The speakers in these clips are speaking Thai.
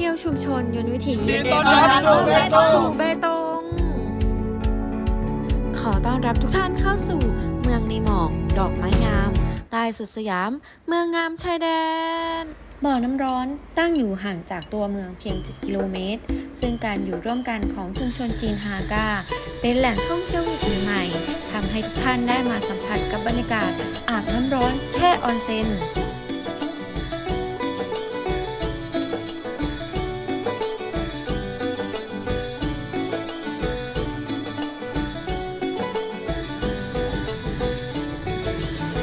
ที่ยวชุมชนยนต์วิถียินดีต้อนรับสู่เบตง สู่เบตง ขอต้อนรับทุกท่านเข้าสู่ เมืองในหมอก ดอกไม้งามใต้สุดสยาม เมืองงามชายแดน บ่อน้ำร้อนตั้งอยู่ห่างจากตัวเมืองเพียง 7 กิโลเมตร ซึ่งการอยู่ร่วมกันของชุมชนจีนฮากา เป็นแหล่งท่องเที่ยววิถีใหม่ทำให้ทุกท่านได้มาสัมผัสกับบรรยากาศอาบน้ำร้อนแช่ออนเซ็น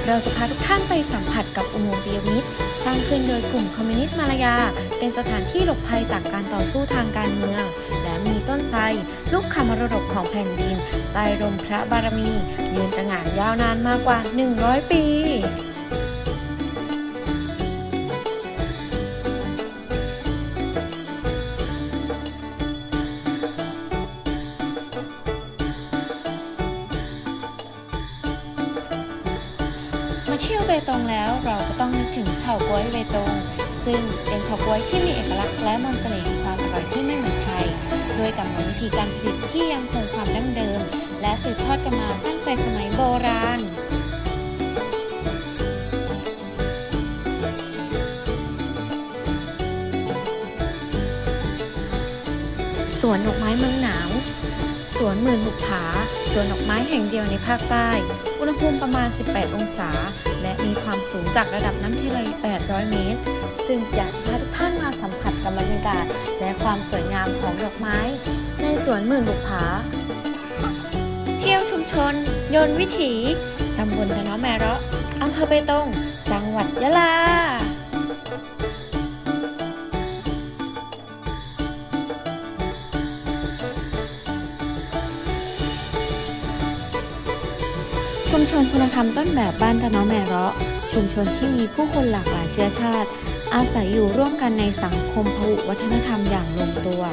เราจะพาทุกท่านไปสัมผัสกับอุโมงค์ปิยมิตรสร้างขึ้นโดยกลุ่มคอมมิวนิสต์มาลายา เป็นสถานที่หลบภัยจากการต่อสู้ทางการเมือง และมีต้นไทรลูกขมรดกของแผ่นดินใต้ร่มพระบารมียืนตระหง่านยาวนานมากกว่า 100 ปี เที่ยวเบตงแล้วเราก็ต้องนึกถึงเฉาก๊วยเบตง ซึ่งเป็นเฉาก๊วยที่มีเอกลักษณ์และมนต์เสน่ห์ความอร่อยที่ไม่เหมือนใครด้วยกรรมวิธีการผลิตที่ยังคงความดั้งเดิม และสืบทอดกันมาตั้งแต่สมัยโบราณสวนดอกไม้เมืองหนาว สวนหมื่นบุกผา สวนดอกไม้แห่งเดียวในภาคใต้ อุณหภูมิประมาณ 18 องศา และมีความสูงจากระดับน้ำทะเล 800 เมตร ซึ่งอยากจะพาทุกท่านมาสัมผัสกับบรรยากาศ และความสวยงามของดอกไม้ ในสวนหมื่นบุกผา เที่ยวชุมชน ยนต์วิถี ตำบลตะเนาะแมระอำเภอเบตง จังหวัดยะลา ชุมชนคุณธรรมต้นแบบบ้านตะเนาะแมเราะ ชุมชนที่มีผู้คนหลากหลายเชื้อชาติ อาศัยอยู่ร่วมกันในสังคมพหุวัฒนธรรมอย่างลงตัว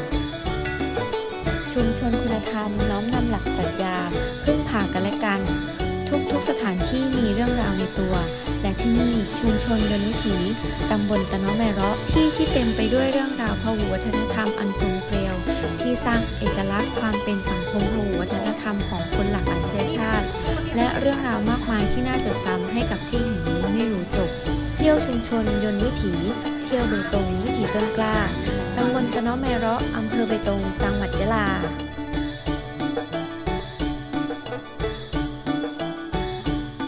ชุมชนคุณธรรมน้อมนำหลักปรัชญาพึ่งพากันและกัน ทุกๆสถานที่มีเรื่องราวในตัวและที่นี่ชุมชนยนต์วิถีตำบลตะเนาะแมเราะที่ที่เต็มไปด้วยเรื่องราวพหุวัฒนธรรมอันตรงเปรียว ที่สร้างเอกลักษณ์ความเป็นสังคมพหุวัฒนธรรมของคนหลากหลายเชื้อชาติ และเรื่องราวมากมายที่น่าจดจำให้กับที่แห่งนี้ไม่รู้จบ เที่ยวชุมชนยนต์วิถี เที่ยวเบตงวิถีต้นกล้าตำบลตะเนาะแมเราะอำเภอเบตงจังหวัดยะลา